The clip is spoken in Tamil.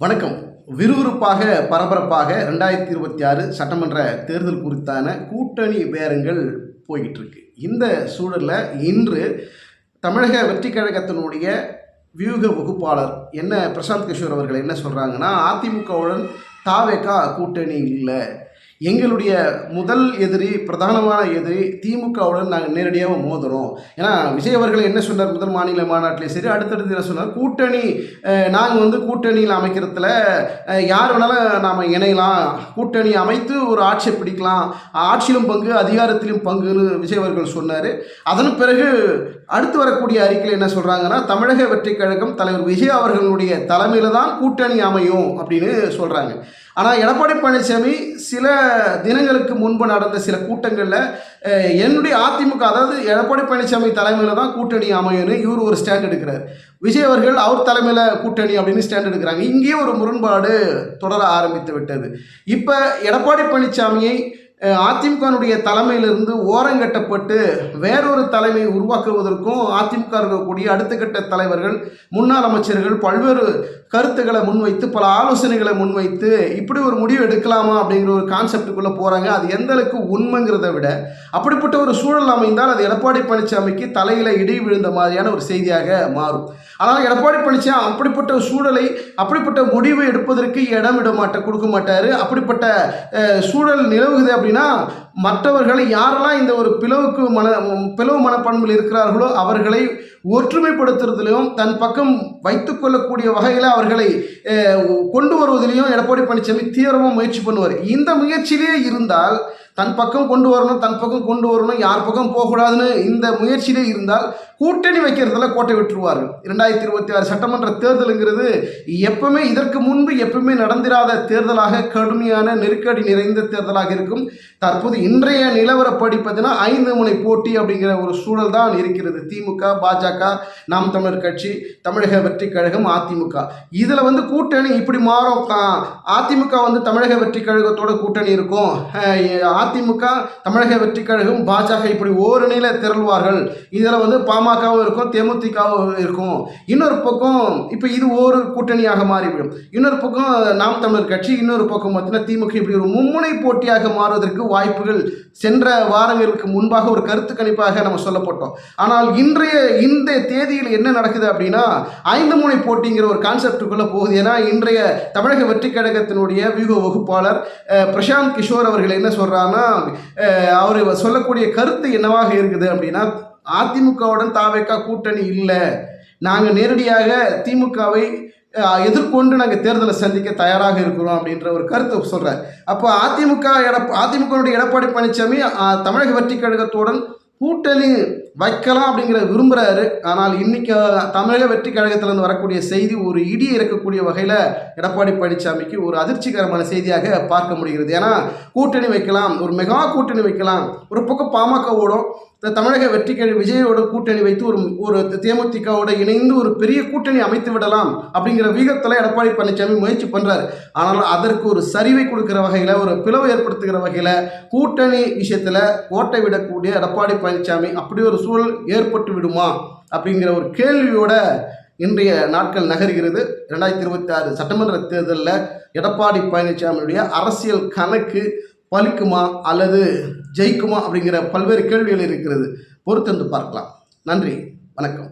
வணக்கம். விறுவிறுப்பாக பரபரப்பாக ரெண்டாயிரத்தி இருபத்தி ஆறு சட்டமன்ற தேர்தல் குறித்தான கூட்டணி பேரங்கள் போய்கிட்டு இருக்கு இந்த சூழலில் இன்று தமிழக வெற்றி கழகத்தினுடைய வியூக வகுப்பாளர் என்ன பிரசாந்த் கிஷோர் அவர்கள் என்ன சொல்கிறாங்கன்னா அதிமுகவுடன் தாவேக்கா கூட்டணி இல்லை. எங்களுடைய முதல் எதிரி பிரதானமான எதிரி திமுகவுடன் நாங்கள் நேரடியாக மோதுறோம். ஏன்னா விஜய் அவர்கள் என்ன சொன்னார்? முதல் மாநில மாநாட்டிலே சரி அடுத்தடுத்து என்ன சொன்னார். கூட்டணி நாங்கள் வந்து கூட்டணியில் அமைக்கிறதுல யார் வேணாலும் நாம் இணையலாம். கூட்டணி அமைத்து ஒரு ஆட்சியை பிடிக்கலாம். ஆட்சியிலும் பங்கு அதிகாரத்திலும் பங்குன்னு விஜய் அவர்கள் சொன்னார். அதன் பிறகு அடுத்து வரக்கூடிய அறிக்கையில் என்ன சொல்கிறாங்கன்னா தமிழக வெற்றி கழகம் தலைவர் விஜய் அவர்களுடைய தலைமையில் தான் கூட்டணி அமையும் அப்படின்னு சொல்கிறாங்க ஆனால் எடப்பாடி பழனிசாமி சில தினங்களுக்கு முன்பு நடந்த சில கூட்டங்களில் என்னுடைய அதிமுக அதாவது எடப்பாடி பழனிசாமி தலைமையில் தான் கூட்டணி அமையணும் இவர் ஒரு ஸ்டாண்ட் எடுக்கிறார். விஜய் அவர்கள் அவர் தலைமையில் கூட்டணி அப்படின்னு ஸ்டாண்ட் எடுக்கிறாங்க. இங்கேயே ஒரு முரண்பாடு தொடர ஆரம்பித்து விட்டது. இப்போ எடப்பாடி பழனிசாமியை அதிமுகனுடைய தலைமையிலிருந்து ஓரங்கட்டப்பட்டு வேறொரு தலைமை உருவாக்குவதற்கும் அதிமுக இருக்கக்கூடிய அடுத்த கட்ட தலைவர்கள் முன்னாள் அமைச்சர்கள் பல்வேறு கருத்துக்களை முன்வைத்து பல ஆலோசனைகளை முன்வைத்து இப்படி ஒரு முடிவு எடுக்கலாமா அப்படிங்கிற ஒரு கான்செப்டுக்குள்ளே போகிறாங்க அது எந்த அளவுக்கு உண்மைங்கிறத விட அப்படிப்பட்ட ஒரு சூழல் அமைந்தால் அது எடப்பாடி பழனிசாமிக்கு தலையில் இடி விழுந்த மாதிரியான ஒரு செய்தியாக மாறும். ஆனால் எடப்பாடி பழனிசாமி அப்படிப்பட்ட சூழலை அப்படிப்பட்ட முடிவு எடுப்பதற்கு இடம் விட மாட்ட கொடுக்க மாட்டார். அப்படிப்பட்ட சூழல் நிலவுகுது அப்படின்னு மற்றவர்களை யாரெல்லாம் இந்த ஒரு பிளவுக்கு மன பிளவு மனப்பான்மையில் இருக்கிறார்களோ அவர்களை ஒற்றுமைப்படுத்துறதுலையும் தன் பக்கம் வைத்துக்கொள்ளக்கூடிய வகையில் அவர்களை கொண்டு வருவதிலையும் எடப்பாடி பழனிசாமி தீவிரமாக முயற்சி பண்ணுவார். இந்த முயற்சியிலே இருந்தால் தன் பக்கம் கொண்டு வரணும் தன் பக்கம் கொண்டு வரணும் யார் பக்கம் போகக்கூடாதுன்னு இந்த முயற்சியிலே இருந்தால் கூட்டணி வைக்கிறதுல கோட்டை விட்டுருவார்கள். இரண்டாயிரத்தி இருபத்தி ஆறு சட்டமன்ற தேர்தலுங்கிறது எப்பவுமே இதற்கு முன்பு எப்பவுமே நடந்திராத தேர்தலாக கடுமையான நெருக்கடி நிறைந்த தேர்தலாக இருக்கும். தற்போது இன்றைய நிலவரப்படி பார்த்தீங்கன்னா ஐந்து முனை போட்டி அப்படிங்கிற ஒரு சூழல் தான் இருக்கிறது. திமுக பாஜக நாம் தமிழர் கட்சி தமிழக வெற்றி கழகம் அதிமுக. இதில் வந்து கூட்டணி இப்படி மாறும். அதிமுக வந்து தமிழக வெற்றி கழகத்தோட கூட்டணி இருக்கும். அதிமுக தமிழக வெற்றி கழகம் பாஜக இப்படி ஓரணியில் திரள்வார்கள். இதில் வந்து பாமகவும் இருக்கும் தேமுதிகவும் இருக்கும். இன்னொரு பக்கம் இப்போ இது ஒரு கூட்டணியாக மாறிவிடும். இன்னொரு பக்கம் நாம் தமிழர் கட்சி இன்னொரு பக்கம் பார்த்தீங்கன்னா திமுக இப்படி ஒரு மும்முனை போட்டியாக மாறுவதற்கு வாய்ப்புகள் சென்ற வாரங்களுக்கு முன்பாக ஒரு கருத்து கணிப்பாக நம்ம சொல்லப்பட்டோம். ஆனால் இன்றைய இந்த தேதியில் என்ன நடக்குது அப்படின்னா ஐந்து முனை போட்டிங்கிற ஒரு கான்செப்டுக்குள்ளே போகுது. ஏன்னா இன்றைய தமிழக வெற்றி கழகத்தினுடைய வியூக வகுப்பாளர் பிரசாந்த் கிஷோர் அவர்கள் என்ன சொல்கிறாங்க சொல்கிறாங்கன்னா அவர் சொல்லக்கூடிய கருத்து என்னவாக இருக்குது அப்படின்னா அதிமுகவுடன் தாவேக்கா கூட்டணி இல்லை. நாங்கள் நேரடியாக திமுகவை எதிர்கொண்டு நாங்கள் தேர்தலை சந்திக்க தயாராக இருக்கிறோம் அப்படின்ற ஒரு கருத்தை சொல்கிறார் அப்போ அதிமுக எடப் அதிமுகனுடைய எடப்பாடி பழனிசாமி தமிழக வெற்றி கழகத்துடன் கூட்டணி வைக்கலாம் அப்படிங்கிற விரும்புகிறாரு ஆனால் இன்னைக்கு தமிழக வெற்றி கழகத்திலிருந்து வரக்கூடிய செய்தி ஒரு இடி இறக்கக்கூடிய வகையில் எடப்பாடி பழனிசாமிக்கு ஒரு அதிர்ச்சிகரமான செய்தியாக பார்க்க முடிகிறது. ஏன்னா கூட்டணி வைக்கலாம் ஒரு மெகா கூட்டணி வைக்கலாம் ஒரு பக்கம் பாமகவோடும் இந்த தமிழக வெற்றி கழக விஜயோட கூட்டணி வைத்து ஒரு ஒரு தேமுதிகவோட இணைந்து ஒரு பெரிய கூட்டணி அமைத்து விடலாம் அப்படிங்கிற வீகத்தில் எடப்பாடி பழனிசாமி முயற்சி பண்ணுறாரு ஆனால் அதற்கு ஒரு சரிவை கொடுக்குற வகையில் ஒரு பிளவு ஏற்படுத்துகிற வகையில் கூட்டணி விஷயத்தில் கோட்டை விடக்கூடிய எடப்பாடி பழனிசாமி அப்படி ஒரு சூழல் ஏற்பட்டு விடுமா? அப்படிங்கிற ஒரு கேள்வியோட இன்றைய நாட்கள் நகர்கிறது. ரெண்டாயிரத்தி இருபத்தி ஆறு சட்டமன்ற தேர்தலில் எடப்பாடி பழனிசாமியுடைய அரசியல் கணக்கு பலிக்குமா அல்லது ஜெயிக்குமா அப்படிங்கிற பல்வேறு கேள்விகள் இருக்கிறது. பொறுத்திருந்து பார்க்கலாம். நன்றி. வணக்கம்.